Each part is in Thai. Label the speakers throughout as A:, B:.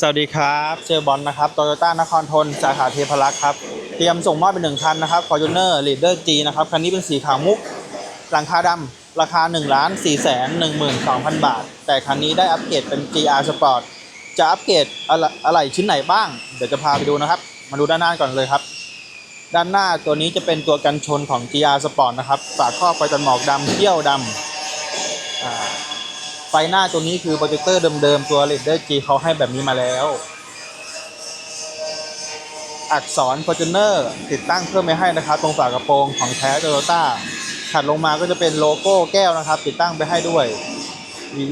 A: สวัสดีครับเจอบอลนะครับโตโยต้านครทนสาขาเทพรักษ์ครับเตรียมส่งมอบเป็นหนึ่งคันนะครับ Fortuner Leader G นะครับคันนี้เป็นสีขาวมุก หลังคาดำราคา1ล้าน4แสน12,000 บาท แต่คันนี้ได้อัปเกรดเป็น GR Sport จะอัปเกรดอะไรชิ้นไหนบ้าง เดี๋ยวจะพาไปดูนะครับ มาดูด้านหน้าก่อนเลยครับ ด้านหน้าตัวนี้จะเป็นตัวกันชนของ GR Sport นะครับฝาครอบไฟตันหมอกดำเขี้ยวดำอ่า ฟหน้าตัวนี้คือโปรเจคเตอร์เดิมๆ ตัว Leader G เขาให้แบบนี้มาแล้ว อักษร Fortuner ติดตั้งเพิ่มไม่ให้นะครับ ตรงฝากระโปรงของแท้ Toyota ถัดลงมาก็จะเป็นโลโก้แก้วนะครับ ติดตั้งไปให้ด้วย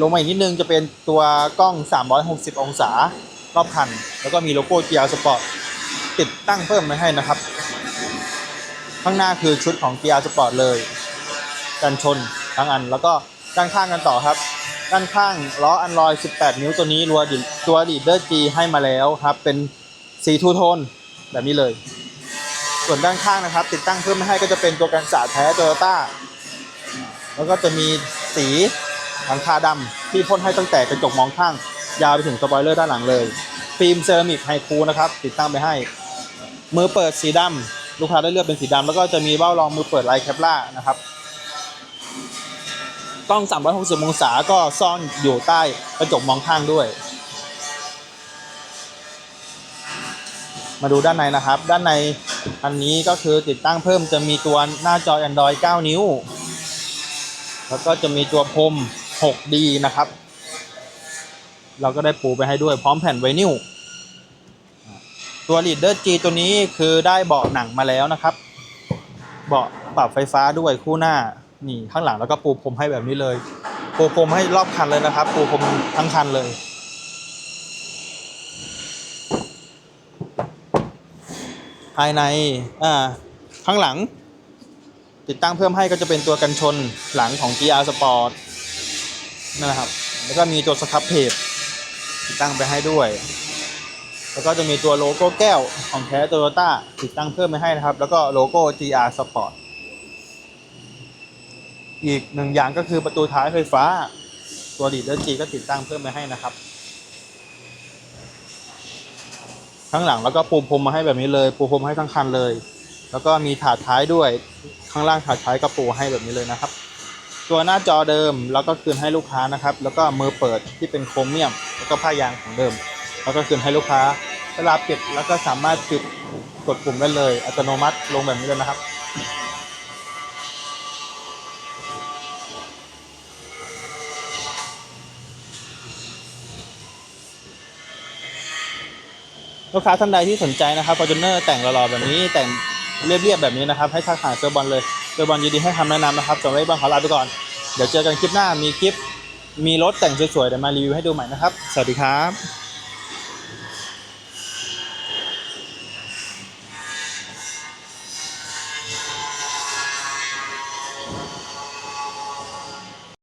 A: ลงมาอีกนิดนึงจะเป็นตัวกล้อง 360 องศารอบคัน แล้วก็มีโลโก้ GR Sport ติดตั้งเพิ่มไม่ให้นะครับ ข้างหน้าคือชุดของ GR Sport เลย กันชนทั้งอันแล้วก็ด้านข้างกันต่อครับ ด้านข้างล้ออันลอย 18 นิ้วตัวนี้รัวดิตัวดีเดอร์จีให้มาแล้วครับ เป็นสีทูโทนแบบนี้เลย ส่วนด้านข้างนะครับ ติดตั้งเพิ่มมาให้ก็จะเป็นตัวกันสาดแท้โตโยต้าแล้วก็จะมีสีหลังคาดำที่พ่นให้ตั้งแต่กระจกมองข้าง ยาวไปถึงสปอยเลอร์ด้านหลังเลย ฟิล์มเซรามิกไฮคูนะครับ ติดตั้งไปให้ มือเปิดสีดำลูกค้าได้เลือกเป็นสีดำแล้วก็จะมีเบ้ารองมือเปิดลายแคปล่านะครับ กล้อง 360 องศาก็ซ่อนอยู่ใต้กระจกมองข้างด้วย มาดูด้านในนะครับ ด้านในอันนี้ก็คือติดตั้งเพิ่มจะมีตัวหน้าจอ Android 9 นิ้ว แล้วก็จะมีตัวพรม 6D นะครับ เราก็ได้ปูไปให้ด้วยพร้อมแผ่นไวนิลตัว Leader G ตัวนี้คือได้เบาะหนังมาแล้วนะครับ เบาะปรับไฟฟ้าด้วยคู่หน้า นี่ข้างหลังแล้วก็ปูพรมให้แบบนี้เลย ปูพรมให้รอบคันเลยนะครับ ปูพรมทั้งคันเลย ภายในอ่าข้างหลัง ติดตั้งเพิ่มให้ก็จะเป็นตัวกันชนหลังของ GR Sport นั่นแหละครับ แล้วก็มีตัวสครับเพจติดตั้งไปให้ด้วย แล้วก็จะมีตัวโลโก้แก้วของแท้โตโยต้าติดตั้งเพิ่มไปให้นะครับ แล้วก็โลโก้ GR Sport อีกหนึ่งอย่างก็คือประตูท้ายไฟฟ้า ตัวดีดเดอร์จีก็ติดตั้งเพิ่มไปให้นะครับ ข้างหลังแล้วก็ปูพรมมาให้แบบนี้เลยปูพรมให้ทั้งคันเลย แล้วก็มีถาดท้ายด้วยข้างล่างถาดท้ายก็ปูให้แบบนี้เลยนะครับ ตัวหน้าจอเดิมแล้วก็คืนให้ลูกค้านะครับ แล้วก็มือเปิดที่เป็นโครเมียม แล้วก็ผ้ายางของเดิม แล้วก็คืนให้ลูกค้า เวลาปิดแล้วก็สามารถปิดกดปุ่มได้เลย อัตโนมัติลงแบบนี้เลยนะครับ ลูกค้าท่านใดที่สนใจนะครับ Fortuner แต่งหล่อๆแบบนี้แต่งเรียบๆแบบนี้นะครับ ให้ทักหาเซอร์บอลเลยเซอร์บอลยินดีให้คำแนะนำนะครับสำหรับวันนี้บอลขอลาไปก่อน เดี๋ยวเจอกันคลิปหน้ามีคลิป มีรถแต่งสวยๆเดี๋ยวมารีวิวให้ดูใหม่นะครับ สวัสดีครับ